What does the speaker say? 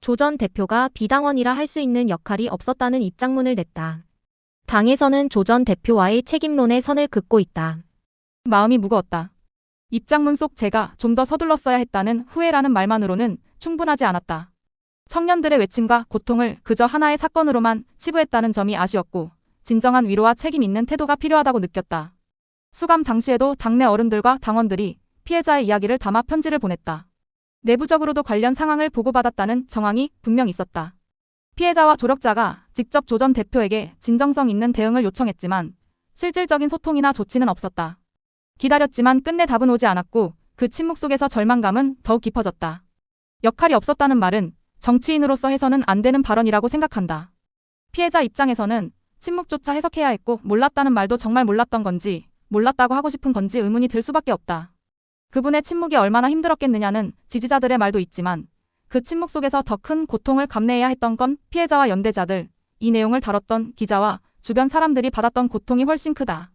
조 전 대표가 비당원이라 할 수 있는 역할이 없었다는 입장문을 냈다. 당에서는 조 전 대표와의 책임론에 선을 긋고 있다. 마음이 무거웠다. 입장문 속 제가 좀 더 서둘렀어야 했다는 후회라는 말만으로는 충분하지 않았다. 청년들의 외침과 고통을 그저 하나의 사건으로만 치부했다는 점이 아쉬웠고 진정한 위로와 책임 있는 태도가 필요하다고 느꼈다. 수감 당시에도 당내 어른들과 당원들이 피해자의 이야기를 담아 편지를 보냈다. 내부적으로도 관련 상황을 보고받았다는 정황이 분명 있었다. 피해자와 조력자가 직접 조 전 대표에게 진정성 있는 대응을 요청했지만 실질적인 소통이나 조치는 없었다. 기다렸지만 끝내 답은 오지 않았고 그 침묵 속에서 절망감은 더욱 깊어졌다. 역할이 없었다는 말은 정치인으로서 해서는 안 되는 발언이라고 생각한다. 피해자 입장에서는 침묵조차 해석해야 했고 몰랐다는 말도 정말 몰랐던 건지 몰랐다고 하고 싶은 건지 의문이 들 수밖에 없다. 그분의 침묵이 얼마나 힘들었겠느냐는 지지자들의 말도 있지만 그 침묵 속에서 더 큰 고통을 감내해야 했던 건 피해자와 연대자들, 이 내용을 다뤘던 기자와 주변 사람들이 받았던 고통이 훨씬 크다.